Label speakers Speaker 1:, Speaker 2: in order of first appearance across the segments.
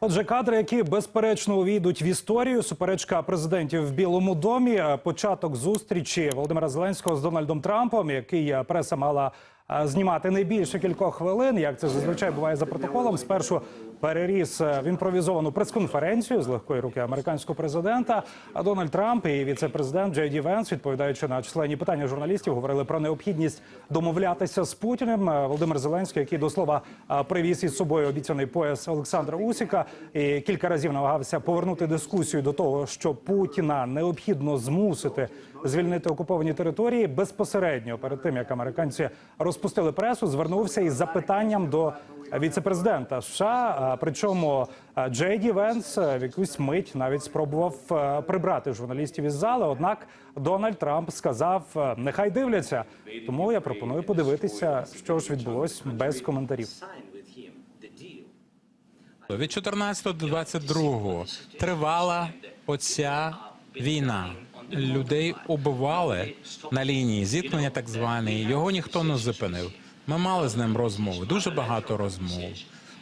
Speaker 1: Отже, кадри, які безперечно увійдуть в історію, суперечка президентів в Білому домі, е, початок зустрічі Володимира Зеленського з Дональдом Трампом, який е, преса мала е, знімати не більше кількох хвилин, як це зазвичай буває за протоколом. Спершу переріс е, в імпровізовану прес-конференцію з легкої руки американського президента. А Дональд Трамп і віце-президент Джей Ді Венс, відповідаючи на численні питання журналістів, говорили про необхідність домовлятися з Путіним. Е, Володимир Зеленський, який до слова е, привіз із собою обіцяний пояс Олександра Усіка, і кілька разів намагався повернути дискусію до того, що Путіна необхідно змусити звільнити окуповані території безпосередньо перед тим, як американці розпустили пресу, звернувся із запитанням до віце-президента США. А, Причому а, Джей Ді Венс в якусь мить навіть спробував прибрати журналістів із зали. Однак Дональд Трамп сказав: нехай дивляться. Тому я пропоную подивитися, що ж відбулось без коментарів.
Speaker 2: Від 14 до 22 тривала оця війна. Людей убивали на лінії зіткнення, так званої. Його ніхто не зупинив. Ми мали з ним розмови, дуже багато розмов.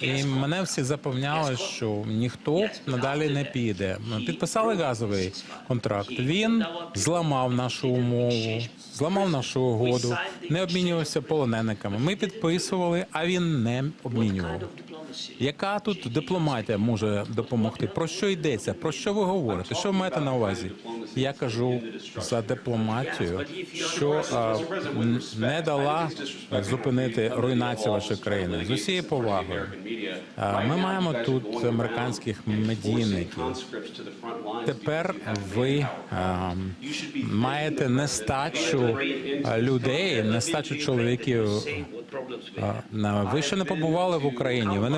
Speaker 2: І мене всі запевняли, що ніхто надалі не піде. Ми підписали газовий контракт. Він зламав нашу умову, зламав нашу угоду, не обмінювався полонениками. Ми підписували, а він не обмінював. Яка тут дипломатія може допомогти? Про що йдеться? Про що ви говорите? Що маєте на увазі? Я кажу за дипломатію, що а, не дала зупинити руйнацію вашої країни з усією повагою. А, Ми маємо тут американських медійників. Тепер ви а, маєте нестачу людей, нестачу чоловіків. А, Ви ще не побували в Україні. Ви не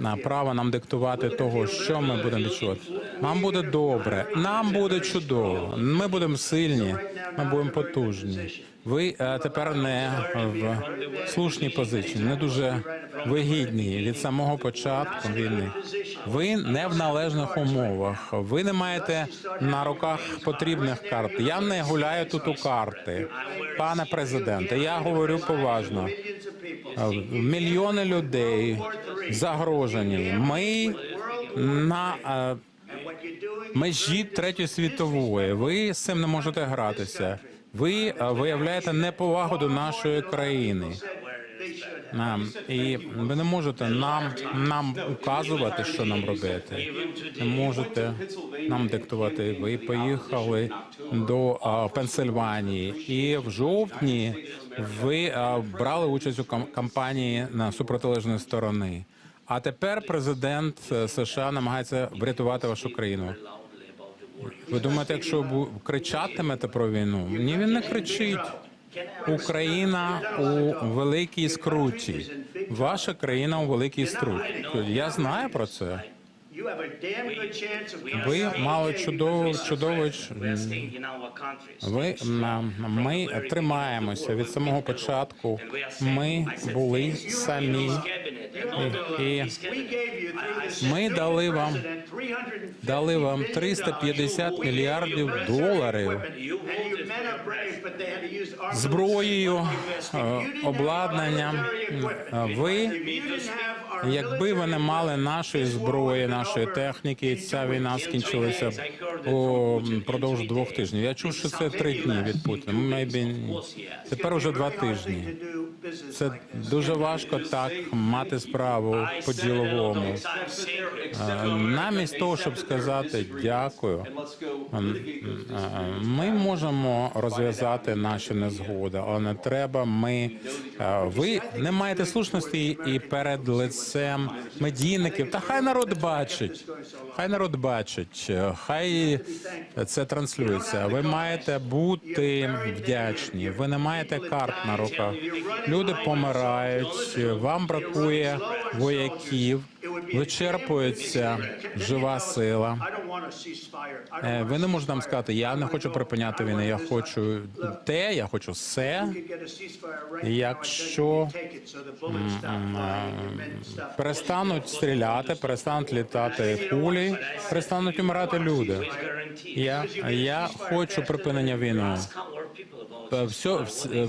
Speaker 2: на право нам диктувати того, що ми будемо відчувати. Нам буде добре, нам буде чудово. Ми будемо сильні, ми будемо потужні. Ви е, тепер не в слушній позиції, не дуже вигідні від самого початку війни. Ви не в належних умовах. Ви не маєте на руках потрібних карт. Я не гуляю тут у карти, пане президенте. Я говорю поважно. Мільйони людей загрожені. Ми на е, межі третьої світової. Ви з цим не можете гратися. Ви е, виявляєте неповагу до нашої країни. І ви не можете нам нам указувати, що нам робити. Не можете нам диктувати. Ви поїхали до а, Пенсильванії, і в жовтні ви а, брали участь у кам- кампанії на супротилежної сторони. А тепер президент е, США намагається врятувати вашу країну. Ви думаєте, якщо кричатимете про війну? Ні, він не кричить. Україна у великій скруті. Ваша країна у великій скруті. Я знаю про це. Ви мали чудову чудову ч-
Speaker 3: Investing in our countries.
Speaker 2: ви ми тримаємося від самого початку. Ми були самі. І ми дали вам дали вам 350 мільярдів доларів зброєю, е, обладнанням. Ви Якби ви не мали нашої зброї, нашої техніки, ця війна скінчилася б у продовж двох тижнів. Я чув, що це три дні від Путіна. Maybe. Тепер уже два тижні. Це дуже важко так мати справу по діловому. Намість того, щоб сказати дякую, ми можемо розв'язати наші незгоди, але не треба. Ми ви не маєте слушності і перед лицем медійників. Та хай народ бачить. Хай народ бачить, хай це транслюється. Ви маєте бути вдячні. Ви не маєте карт на руках. Люди помирають. Вам бракує вояків. Вичерпується жива сила. Е, Ви не можете нам сказати, я не хочу припиняти війну. Я хочу те, я хочу все. Якщо перестануть стріляти, перестануть літати кулі, перестануть умирати люди. Я, я хочу припинення війни. Все, вс- е,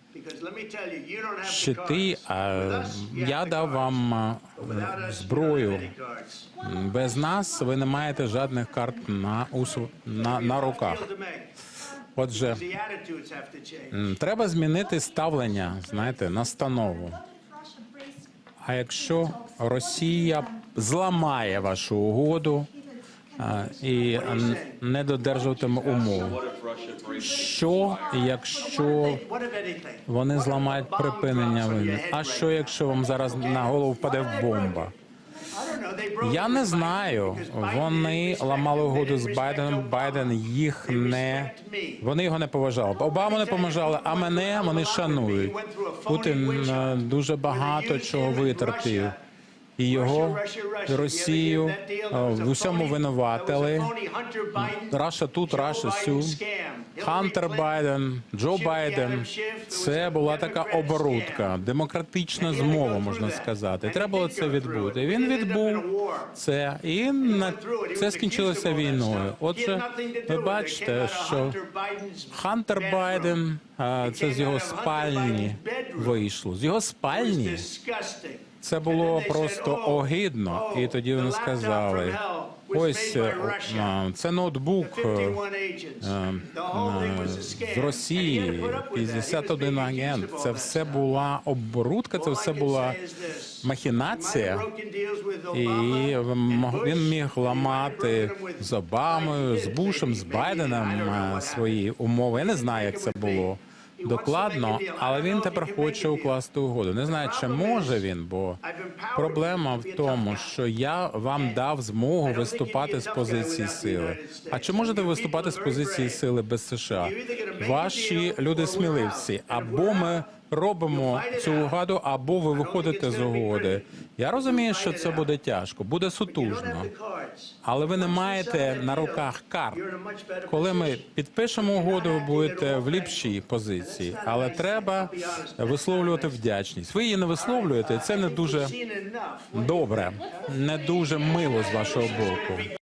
Speaker 2: щити, а я дав вам зброю. Без нас ви не маєте жодних карт на, на, на руках. Отже, треба змінити ставлення, знаєте, настанову. А якщо Росія зламає вашу угоду і не додержуватиме умов, що якщо вони зламають припинення війни? А що якщо вам зараз на голову впаде бомба? Я не знаю. Вони ламали угоду з Байденом. Байден їх не вони його не поважали. Обаму не поважали, а мене вони шанують. Путін е, дуже багато чого витерпів. І його Росію в усьому винуватили. Раша тут, Раша сю. Хантер Байден, Джо Байден. Це була така оборудка, демократична змова, можна сказати. Треба було це відбути. Він відбув це, і на це скінчилося війною. Отже, ви бачите, що Хантер Байден це з його спальні вийшло. З його спальні це було просто огидно. І тоді вони сказали: ось е, це ноутбук е, е, з Росії, 51 агент. Це все була оборудка, це все була махінація. І він міг ламати з Обамою, з Бушем, з Байденом свої умови. Я не знаю, як це було докладно, але він тепер хоче укласти угоду. Не знаю, чи може він, бо проблема в тому, що я вам дав змогу виступати з позиції сили. А чи можете виступати з позиції сили без США? Ваші люди сміливці, або ми робимо цю угоду, або ви виходите з угоди. Я розумію, що це буде тяжко, буде сутужно, але ви не маєте на руках карт. Коли ми підпишемо угоду, ви будете в ліпшій позиції, але треба висловлювати вдячність. Ви її не висловлюєте. Це не дуже добре, не дуже мило з вашого боку.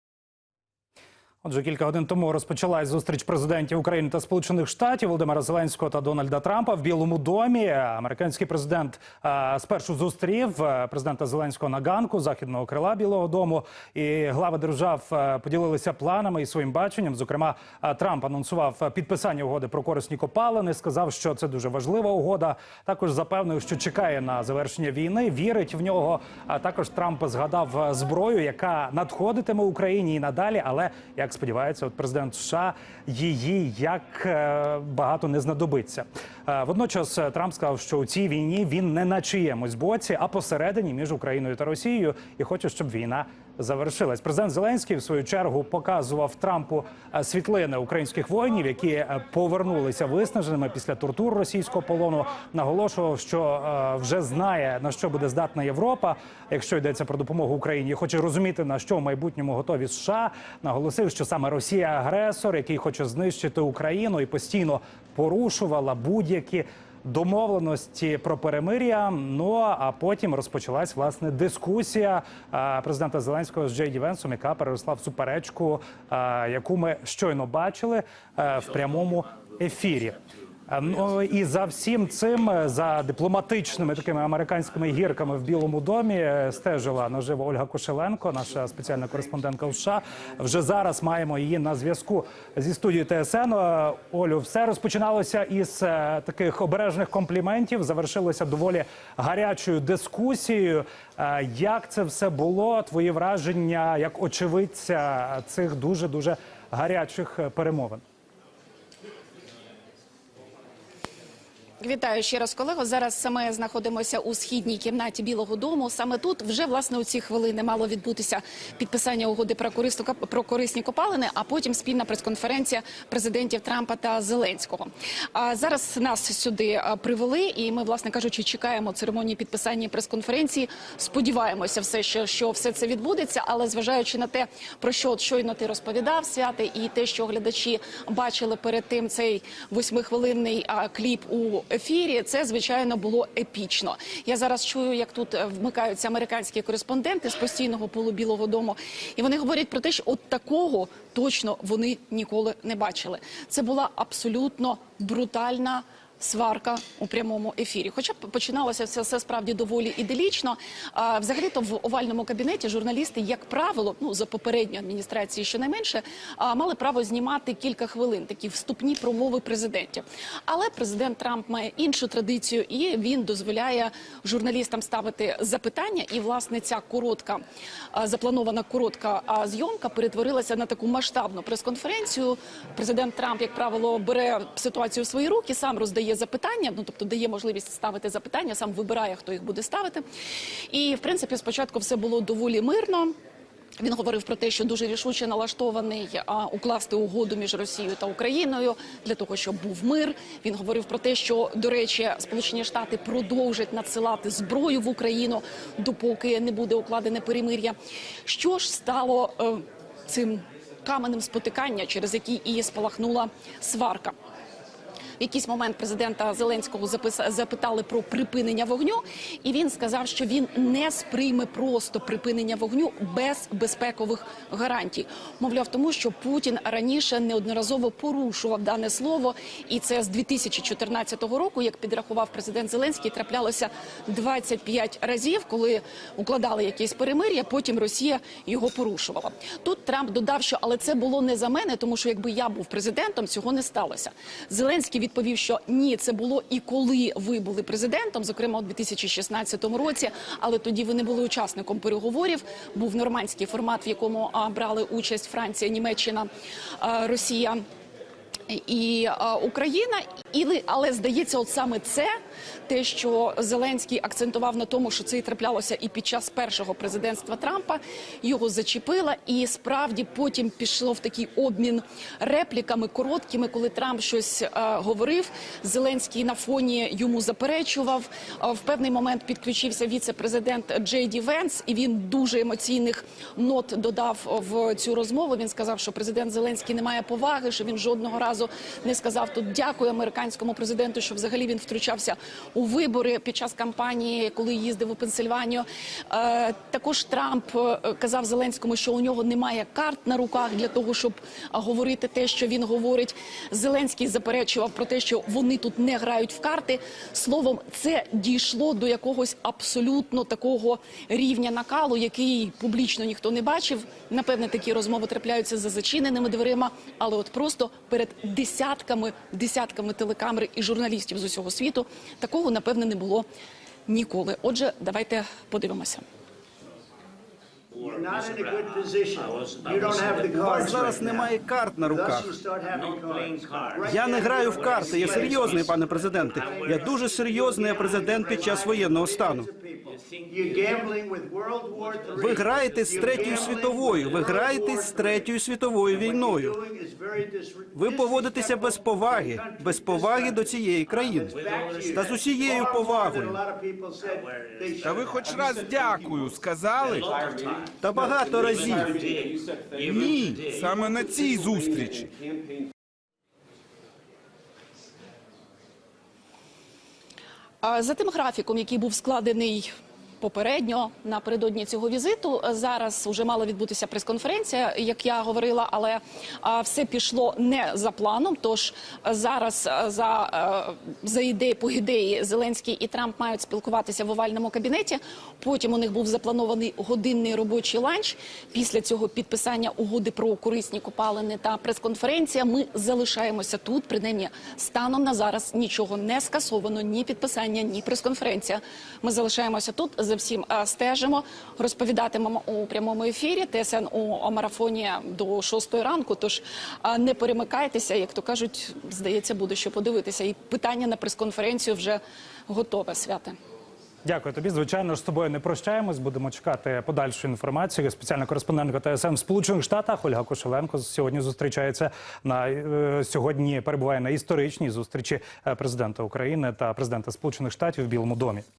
Speaker 1: Отже, кілька годин тому розпочалась зустріч президентів України та Сполучених Штатів Володимира Зеленського та Дональда Трампа в Білому домі. Американський президент е, спершу зустрів е, президента Зеленського на ганку західного крила Білого Дому. І глави держав е, поділилися планами і своїм баченням. Зокрема, е, Трамп анонсував підписання угоди про корисні копалини. Сказав, що це дуже важлива угода. Також запевнив, що чекає на завершення війни. Вірить в нього. А також Трамп згадав зброю, яка надходитиме Україні і надалі, але як сподівається, от президент США її як е, багато не знадобиться. Е, Водночас е, Трамп сказав, що у цій війні він не на чиємусь боці, а посередині між Україною та Росією, і хоче, щоб війна завершилась. Президент Зеленський в свою чергу показував Трампу е, світлини українських воїнів, які е, повернулися виснаженими після тортур російського полону. Наголошував, що е, вже знає на що буде здатна Європа, якщо йдеться про допомогу Україні. Хоче розуміти на що в майбутньому готові США. Наголосив, що саме Росія агресор, який хоче знищити Україну і постійно порушувала будь-які. Домовленості про перемир'я. Ну а потім розпочалась власне дискусія е, президента Зеленського з Джей Венсом, яка переросла в суперечку, е, яку ми щойно бачили е, в прямому ефірі. Е, Ну і за всім цим, е, за дипломатичними такими американськими гірками в Білому домі, е, стежила наживо Ольга Кошеленко, наша спеціальна кореспондентка у США. Вже зараз маємо її на зв'язку зі студією ТСН. Олю, все розпочиналося із таких обережних компліментів. Завершилося доволі гарячою дискусією. Як це все було? Твої враження як очевидця цих дуже дуже гарячих перемовин?
Speaker 4: Вітаю ще раз, колего. Зараз ми знаходимося у східній кімнаті Білого Дому. Саме тут вже власне у ці хвилини мало відбутися підписання угоди про корисну про корисні копалини, а потім спільна прес-конференція президентів Трампа та Зеленського. А зараз нас сюди привели, і ми, власне кажучи, чекаємо церемонії підписання прес-конференції. Сподіваємося, все що, що все це відбудеться, але зважаючи на те, про що от щойно ти розповідав, святи, і те, що глядачі бачили перед тим цей восьмихвилинний кліп у ефірі, це звичайно було епічно. Я зараз чую, як тут е, вмикаються американські кореспонденти з постійного полу Білого Дому, і вони говорять про те, що от такого точно вони ніколи не бачили. Це була абсолютно брутальна. Сварка у прямому ефірі. Хоча починалося все, все справді доволі іделічно. А, взагалі-то в овальному кабінеті журналісти, як правило, ну за попередньої адміністрації, щонайменше, а, мали право знімати кілька хвилин такі вступні промови президентів. Але президент Трамп має іншу традицію, і він дозволяє журналістам ставити запитання. І власне ця коротка а, запланована коротка а, зйомка перетворилася на таку масштабну прес-конференцію. Президент Трамп, як правило, бере ситуацію в свої руки, сам роздає запитання, ну тобто дає можливість ставити запитання, сам вибирає, хто їх буде ставити. І в принципі, спочатку все було доволі мирно. Він говорив про те, що дуже рішуче налаштований а, укласти угоду між Росією та Україною для того, щоб був мир. Він говорив про те, що до речі, Сполучені Штати продовжать надсилати зброю в Україну, допоки не буде укладене перемир'я. Що ж стало е, цим каменем спотикання, через який і спалахнула сварка? Якийсь момент президента Зеленського запитали про припинення вогню, і він сказав, що він не сприйме просто припинення вогню без безпекових гарантій. Мовляв, тому що Путін раніше неодноразово порушував дане слово, і це з 2014 року, як підрахував президент Зеленський, траплялося 25 разів, коли укладали якесь перемир'я. Потім Росія його порушувала. Тут Трамп додав, що але це було не за мене, тому що якби я був президентом, цього не сталося. Зеленський відповів, що ні, це було і коли ви були президентом, зокрема у 2016 році. Але тоді ви не були учасником переговорів. Був нормандський формат, в якому брали участь Франція, Німеччина, Росія. І Україна, і але здається, от саме це те, що Зеленський акцентував на тому, що це і траплялося і під час першого президентства Трампа, його зачепила, і справді потім пішло в такий обмін репліками короткими, коли Трамп щось а, говорив. Зеленський на фоні йому заперечував. А, в певний момент підключився віце-президент Джей Ді Венс, і він дуже емоційних нот додав в цю розмову. Він сказав, що президент Зеленський не має поваги, що він жодного разу не сказав тут дякую американському президенту, що взагалі він втручався у вибори під час кампанії, коли їздив у Пенсильванію. Е, також Трамп е, казав Зеленському, що у нього немає карт на руках для того, щоб говорити те, що він говорить. Зеленський заперечував про те, що вони тут не грають в карти. Словом, це дійшло до якогось абсолютно такого рівня накалу, який публічно ніхто не бачив. Напевне, такі розмови трапляються за зачиненими дверима, але от просто перед десятками, десятками телекамер і журналістів з усього світу такого напевне не було ніколи. Отже, давайте подивимося.
Speaker 5: У вас зараз немає карт на руках. Я не граю в карти. Я серйозний, пане президенте. Я дуже серйозний президент під час воєнного стану. Ви граєте з третьою світовою. Ви граєте з третьою світовою війною. Ви поводитеся без поваги, без поваги до цієї країни. Та з усією повагою.
Speaker 6: Та ви хоч раз дякую сказали?
Speaker 5: Та багато разів.
Speaker 6: Ні, саме на цій зустрічі.
Speaker 4: А За тим графіком, який був складений попередньо напередодні цього візиту, зараз вже мала відбутися прес-конференція, як я говорила, але все пішло не за планом. Тож зараз за, за ідеї по ідеї Зеленський і Трамп мають спілкуватися в овальному кабінеті. Потім у них був запланований годинний робочий ланч. Після цього підписання угоди про корисні копалини та прес-конференція. Ми залишаємося тут. Принаймні, станом на зараз нічого не скасовано, ні підписання, ні прес-конференція. Ми залишаємося тут. За всім е, стежимо, розповідатимемо у прямому ефірі. ТСН у марафоні до 6 ранку. Тож е, не перемикайтеся, як то кажуть, здається, буде що подивитися. І питання на прес-конференцію вже готове. Святе.
Speaker 1: Дякую тобі. Звичайно ж з тобою не прощаємось. Будемо чекати подальшу інформацію. Спеціальна кореспондентка ТСН в Сполучених Штатах Ольга Кошеленко сьогодні зустрічається на е, сьогодні. Перебуває на історичній зустрічі президента України та президента Сполучених Штатів в Білому домі.